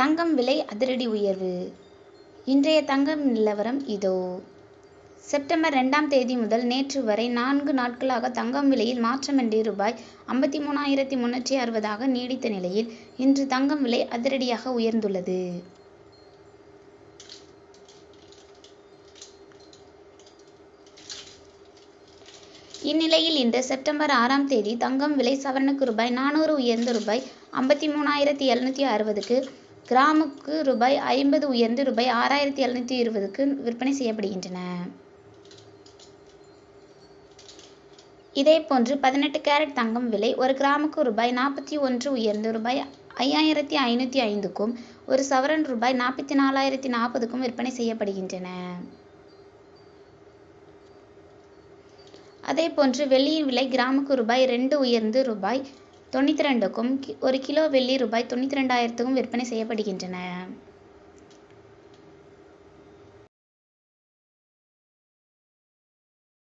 தங்கம் விலை அதிரடி உயர்வு. இன்றைய தங்கம் நிலவரம் இதோ. செப்டம்பர் ரெண்டாம் தேதி முதல் நேற்று வரை நான்கு நாட்களாக தங்கம் விலையில் மாற்றமின்றி ரூபாய் ஐம்பத்தி மூணாயிரத்தி முன்னூற்றி அறுபதாக நீடித்த நிலையில் இன்று தங்கம் விலை அதிரடியாக உயர்ந்துள்ளது. இந்நிலையில் இன்று செப்டம்பர் ஆறாம் தேதி தங்கம் விலை சவரனுக்கு ரூபாய் நானூறு உயர்ந்த ரூபாய் ஐம்பத்தி மூணாயிரத்தி எழுநூற்றி அறுபதுக்கு கிராமுக்கு ரூபாய் ஐம்பது உயர்ந்து ரூபாய் ஆறாயிரத்தி எழுநூற்றி இருபதுக்கு விற்பனை செய்யப்படுகின்றன. இதேபோன்று பதினெட்டு கேரட் தங்கம் விலை ஒரு கிராமுக்கு ரூபாய் நாற்பத்தி ஒன்று உயர்ந்து ரூபாய் ஐயாயிரத்தி ஐநூற்றி ஐந்துக்கும் ஒரு சவரன் ரூபாய் நாற்பத்தி நாலாயிரத்தி நாற்பதுக்கும் விற்பனை செய்யப்படுகின்றன. அதேபோன்று வெள்ளியின் விலை கிராமுக்கு ரூபாய் ரெண்டு உயர்ந்து ரூபாய் தொண்ணூற்றி ரெண்டுக்கும் ஒரு கிலோ வெள்ளி ரூபாய் தொண்ணூற்றி ரெண்டாயிரத்துக்கும் விற்பனை செய்யப்படுகின்றன.